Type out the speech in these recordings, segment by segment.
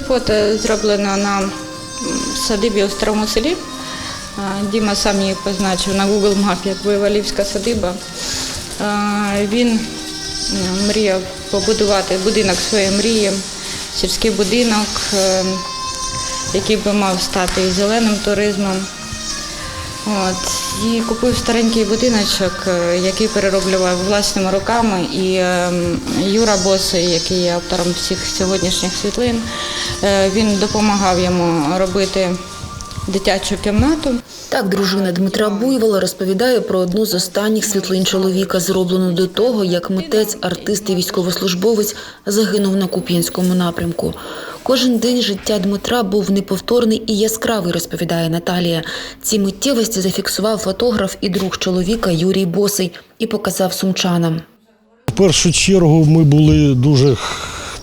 фото зроблено на садибі у старому селі. Діма сам її позначив на Google Map, як Воєвалівська садиба. Він мріяв побудувати будинок своєї мрії, сільський будинок, е, який би мав стати і зеленим туризмом. От, і купив старенький будиночок, е, який перероблював власними руками. І е, Юра Босий, який є автором всіх сьогоднішніх світлин, е, він допомагав йому робити дитячу кімнату. Так, дружина Дмитра Буйвола розповідає про одну з останніх світлин чоловіка, зроблену до того, як митець, артист і військовослужбовець загинув на Куп'янському напрямку. Кожен день життя Дмитра був неповторний і яскравий, розповідає Наталія. Ці миттєвості зафіксував фотограф і друг чоловіка Юрій Босий і показав сумчанам. В першу чергу ми були дуже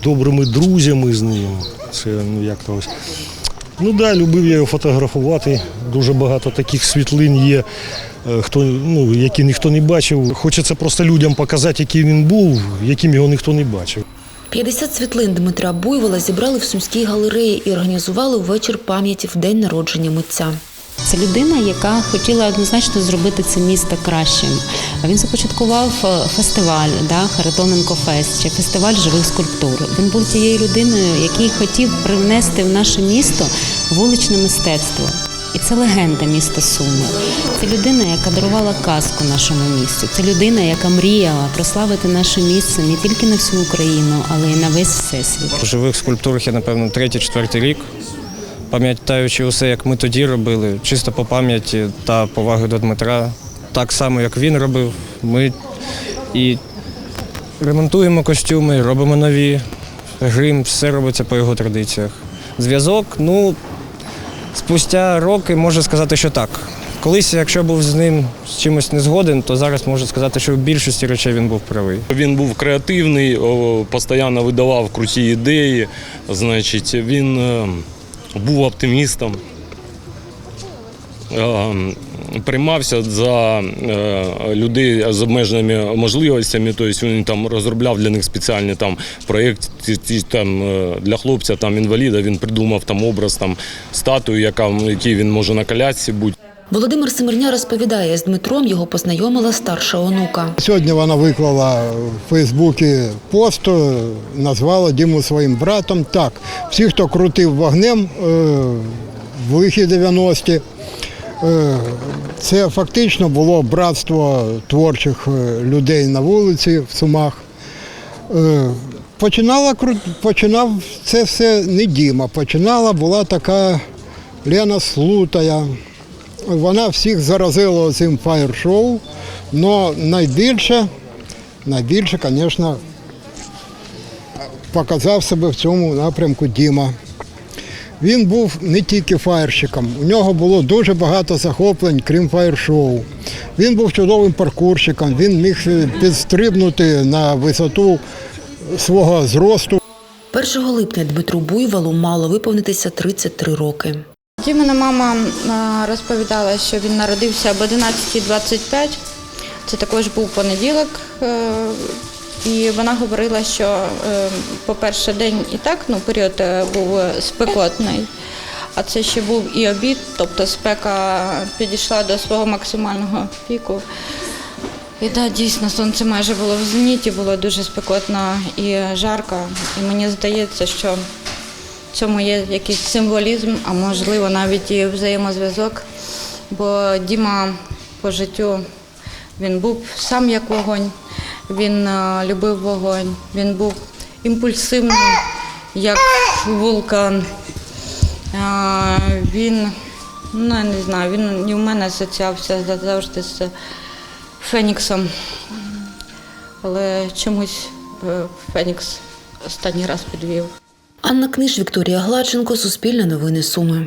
добрими друзями з ним. Це ну як то ось. Ну да, любив я його фотографувати. Дуже багато таких світлин є, е, хто, ну, які ніхто не бачив. Хочеться просто людям показати, який він був, яким його ніхто не бачив. 50 світлин Дмитра Буйвола зібрали в Сумській галереї і організували вечір пам'яті в день народження митця. Це людина, яка хотіла однозначно зробити це місто кращим. Він започаткував е, фестиваль да, Харитоненко Фест чи фестиваль живих скульптур. Він був тією людиною, який хотів привнести в наше місто вуличне мистецтво. І це легенда міста Суми. Це людина, яка дарувала казку нашому місту. Це людина, яка мріяла прославити наше місце не тільки на всю Україну, але й на весь всесвіт. В живих скульптурах я, напевно, третій-четвертий рік. Пам'ятаючи усе, як ми тоді робили, чисто по пам'яті та поваги до Дмитра, так само, як він робив, ми і ремонтуємо костюми, робимо нові, грим, все робиться по його традиціях. Зв'язок, ну, спустя роки можу сказати, що так. Колись, якщо був з ним з чимось не згоден, то зараз можу сказати, що в більшості речей він був правий. Він був креативний, постійно видавав круті ідеї. Значить, він е, був оптимістом. Приймався за е, людей з обмеженими можливостями, тобто він там розробляв для них спеціальні там проєкти ті- там, е, для хлопця, там інваліда. Він придумав там образ там статую, яка який він може на колясці бути. Володимир Семерня розповідає, з Дмитром його познайомила старша онука. Сьогодні вона виклала в Фейсбуці пост, е, назвала Діму своїм братом. Так, всі, хто крутив вогнем в лихі 90-ті, е, це фактично було братство творчих е, людей на вулиці в Сумах. Е, Починала починав це все не Діма. Починала була така Лена Слутая. Вона всіх заразила цим фаєр-шоу, але найбільше, найбільше, звісно, показав себе в цьому напрямку Діма. Він був не тільки фаєрщиком, у нього було дуже багато захоплень, крім фаєр-шоу. Він був чудовим паркурщиком, він міг е, підстрибнути на висоту свого зросту. 1 липня Дмитру Буйволу мало виповнитися 33 роки. Дімина мама розповідала, що він народився об 11.25. Це також був понеділок. Е, І вона говорила, що, е, по-перше, день і так ну, період е, був спекотний, а це ще був і обід, тобто спека підійшла до свого максимального піку. І так, дійсно, сонце майже було в зеніті, було дуже спекотно і жарко. І мені здається, що в цьому є якийсь символізм, а можливо навіть і взаємозв'язок. Бо Діма по життю він був сам як вогонь, він е, любив вогонь, він був імпульсивним, як вулкан. Е, Він, ну я не знаю, він і в мене асоціювався завжди з Феніксом. Але чомусь е, Фенікс останній раз підвів. Анна Книж, Вікторія Гладченко, Суспільне новини Суми.